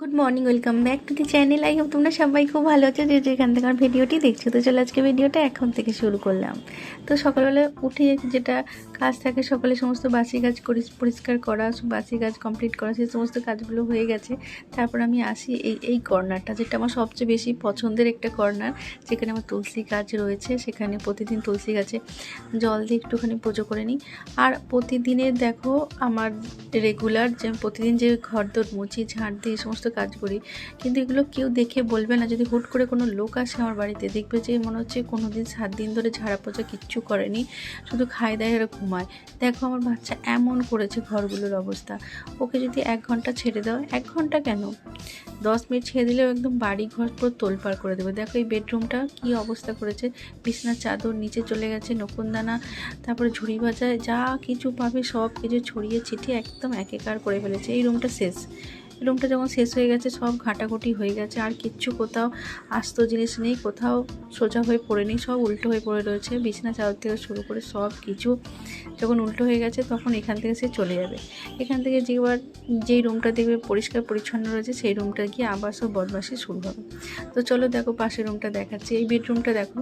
Good morning welcome back to the channel I hope তোমরা সবাই খুব ভালো আছো। যে যেখান থেকে ভিডিওটি দেখছ, তো চলো আজকে ভিডিওটা এখন থেকে শুরু করলাম। তো সকালবেলা উঠে যেটা কাজ থাকে, সকালে সমস্ত বাসি করি পরিষ্কার করা বাসি কাজ কমপ্লিট করা, সেই সমস্ত কাজগুলো হয়ে গেছে। তারপর আমি আসি এই এই কর্নারটা, যেটা আমার সবচেয়ে বেশি পছন্দের একটা কর্নার। যেখানে আমার তুলসী গাছ রয়েছে, সেখানে প্রতিদিন তুলসী গাছে জল দিয়ে একটুখানি পুজো করে নিই। আর প্রতিদিনের দেখো, আমার রেগুলার যে প্রতিদিন যে ঘর দোর মুছি ঝাড় দিয়ে সমস্ত কাজ করি, কিন্তু এগুলো কেউ দেখে বলবে না। যদি হুট করে কোনো লোক আসে আমার বাড়িতে, দেখবে যে মনে হচ্ছে কোনো দিন সাত দিন ধরে ঝাড়া পোছা কিচ্ছু করেনি। শুধু খায় দায় আর ঘুমায়। দেখো আমার বাচ্চা এমন করেছে ঘরগুলোর অবস্থা। ওকে যদি এক ঘণ্টা ছেড়ে দাও, এক ঘণ্টা কেন? দশ মিনিট ছেড়ে দিলেও একদম বাড়ি ঘর পুরো তোলপাড় করে দেবে। দেখো এই বেডরুমটা কি অবস্থা করেছে। বিছনার চাদর নিচে চলে গেছে নকুনদানা তারপরে ঝুড়ি বাজায়, যা কিছু পাবে সব কিছু ছড়িয়ে ছিটিয়ে একদম একেকার করে ফেলেছে। এই রুমটা শেষ। রুমটা যখন শেষ হয়ে গেছে, সব ঘাটাঘুটি হয়ে গেছে, আর কিচ্ছু কোথাও আস্ত জিনিস নেই, কোথাও সোজা হয়ে পড়ে নেই, সব উল্টো হয়ে পড়ে রয়েছে। বিছনা চাদর থেকে শুরু করে সব কিছু যখন উল্টো হয়ে গেছে, তখন এখান থেকে সে চলে যাবে। এখান থেকে যেবার যেই রুমটা দেখবে পরিষ্কার পরিচ্ছন্ন রয়েছে, সেই রুমটা গিয়ে আবার সব বদমাসি শুরু হবে। তো চলো দেখো পাশের রুমটা দেখাচ্ছি। এই বেডরুমটা দেখো,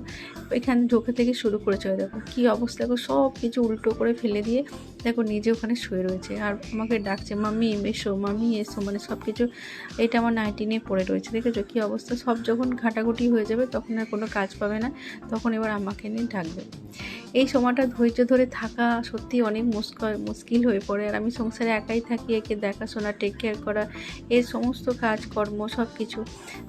এখানে ঢোকে থেকে শুরু করে চলে দেখো, কী অবস্থা দেখো, সব কিছু উল্টো করে ফেলে দিয়ে দেখো নিজে ওখানে শুয়ে রয়েছে। আর আমাকে ডাকছে, মাম্মি, এসো মাম্মি, এসো। মানে সব কিছু এটা আমার নাইটি নিয়ে পড়ে রয়েছে, দেখেছ? কী অবস্থা? সব যখন ঘাটাঘুটি হয়ে যাবে, তখন আর কোনো কাজ পাবে না। তখন এবার আমাকে নিয়ে ডাকবে এই সময়টা ধৈর্য ধরে থাকা সত্যি অনেক মুশকিল হয়ে পড়ে। আর আমি সংসারে একাই থাকি, একে দেখাশোনা টেক কেয়ার করা, এই সমস্ত কাজকর্ম সব কিছু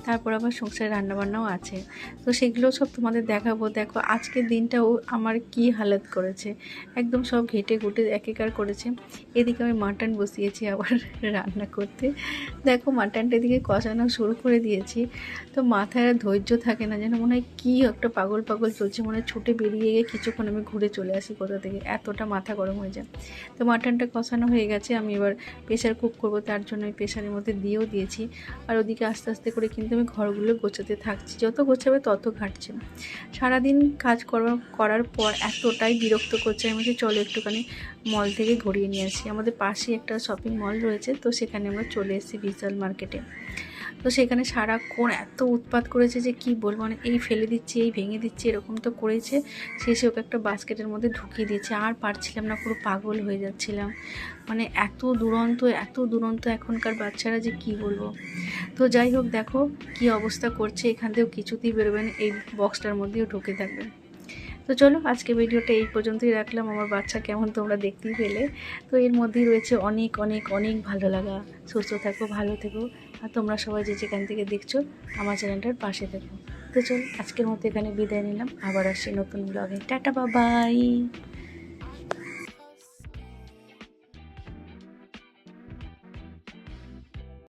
তারপর আবার সংসারে রান্নাবান্নাও আছে। তো সেগুলো সব তোমাদের দেখাবো। দেখো, আজকের দিনটা ও আমার কি হালত করেছে। একদম সব ঘেটে ঘুটে একেকার করেছে। এদিকে আমি মাটন বসিয়েছি আবার রান্না করতে। দেখো, মাটনটা এদিকে কষানো শুরু করে দিয়েছি। তো মাথায় ধৈর্য থাকে না, যেন মনে হয় কী একটা পাগল পাগল চলছে। মনে হয় ছুটে বেরিয়ে গিয়ে কিছুক্ষণ আমি ঘুরে চলে আসি কোথা থেকে? এতটা মাথা গরম হয়ে যায়। তো মাটনটা কষানো হয়ে গেছে, আমি এবার প্রেশার কুক করব, তার জন্য আমি প্রেশারের মধ্যে দিয়েও দিয়েছি। আর ওদিকে আস্তে আস্তে করে কিন্তু আমি ঘরগুলো গোছাতে থাকছি। যত গোছাবে তত ঘাটছে। সারাদিন কাজ করার করার পর এতটাই বিরক্ত করছে আমি বলছি চলো একটুখানি মল থেকে ঘুরিয়ে নিয়ে আসি। আমাদের পাশে একটা শপিং মল রয়েছে, তো সেখানে আমরা চলে এসেছি বিশাল মার্কেটে তো সেখানে সারাক্ষণ এত উৎপাত করেছে যে কি বলব? মানে এই ফেলে দিচ্ছে, এই ভেঙে দিচ্ছে, এরকম তো করেছে। শেষে ওকে একটা বাস্কেটের মধ্যে ঢুকিয়ে দিয়েছে। আর পারছিলাম না, পুরো পাগল হয়ে যাচ্ছিলাম। মানে এত দুরন্ত এত দুরন্ত এখনকার বাচ্চারা যে কি বলব? তো যাই হোক, দেখো কি অবস্থা করছে। এখান থেকেও কিছুতেই বেরোবেন এই বক্সটার মধ্যেও ঢুকে থাকবে। তো চলো, আজকে ভিডিওটা এই পর্যন্তই রাখলাম। আমার বাচ্চা কেমন তোমরা দেখতেই পেলে। তো এর মধ্যেই রয়েছে অনেক অনেক অনেক ভালো লাগা। সুস্থ থাকো, ভালো থেকো। আর তোমরা সবাই যে যেখান থেকে দেখছ, আমার চ্যানেলটার পাশে থেকো। তো চলো, আজকের মতো এখানে বিদায় নিলাম। আবার আসছি নতুন ব্লগে টাটা, বাবাই।